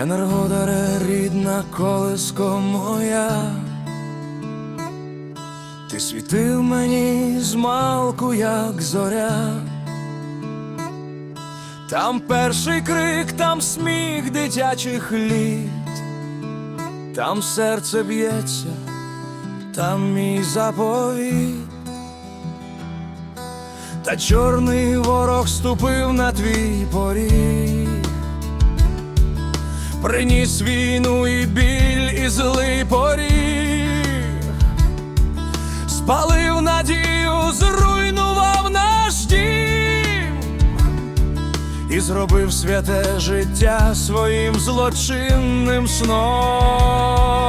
Енергодаре, рідна колиско моя, ти світив мені з малку, як зоря. Там перший крик, там сміх дитячих літ, там серце б'ється, там мій заповіт. Та чорний ворог ступив на твій поріг, приніс війну і біль, і злий поріг, спалив надію, зруйнував наш дім і зробив святе життя своїм злочинним сном.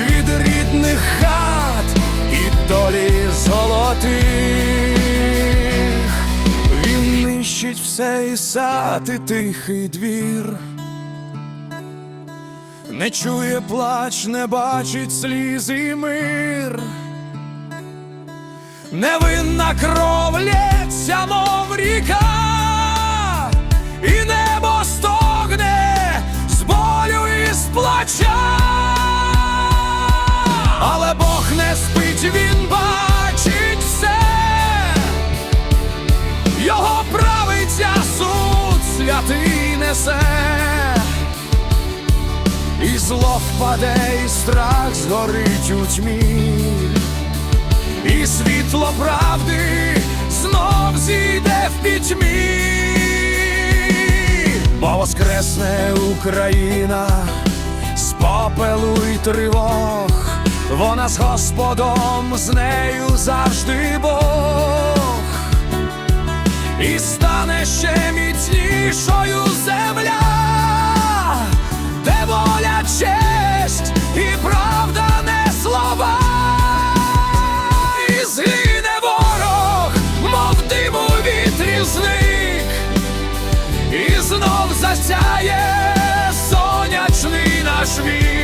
Від рідних хат і долі золотих. Він нищить все і сад, і тихий двір. Не чує плач, не бачить сліз і мир. Невинна кров лється, мов ріка, і небо стогне з болю і з плача. Несе. І зло впаде, і страх згорить у тьмі, і світло правди знов зійде в пітьмі, бо воскресне Україна з попелу й тривог, вона з Господом, з нею завжди Бог і стане ще міцнішою земля, де воля, честь і правда не слова, і згине ворог, мов диму вітрізник, і знов засяє сонячний наш вік,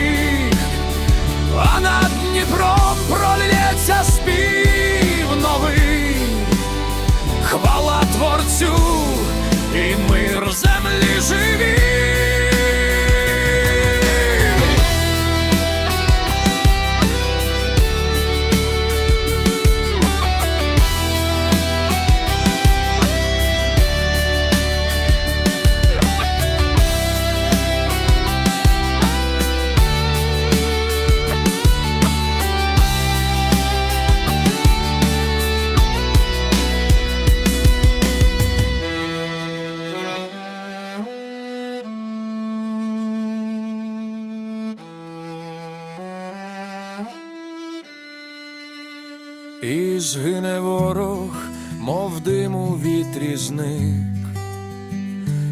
І згине ворог, мов диму вітрізник,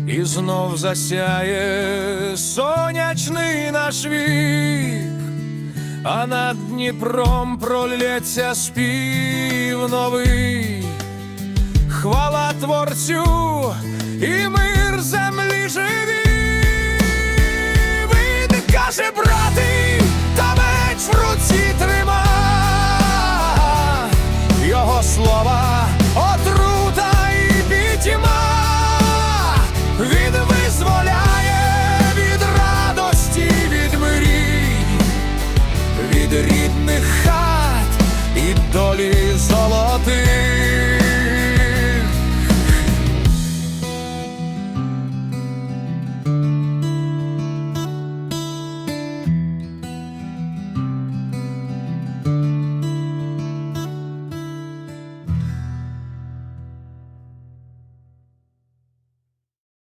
і знов засяє сонячний наш вік, а над Дніпром пролється спів новий, хвала Творцю і мир землі. слова.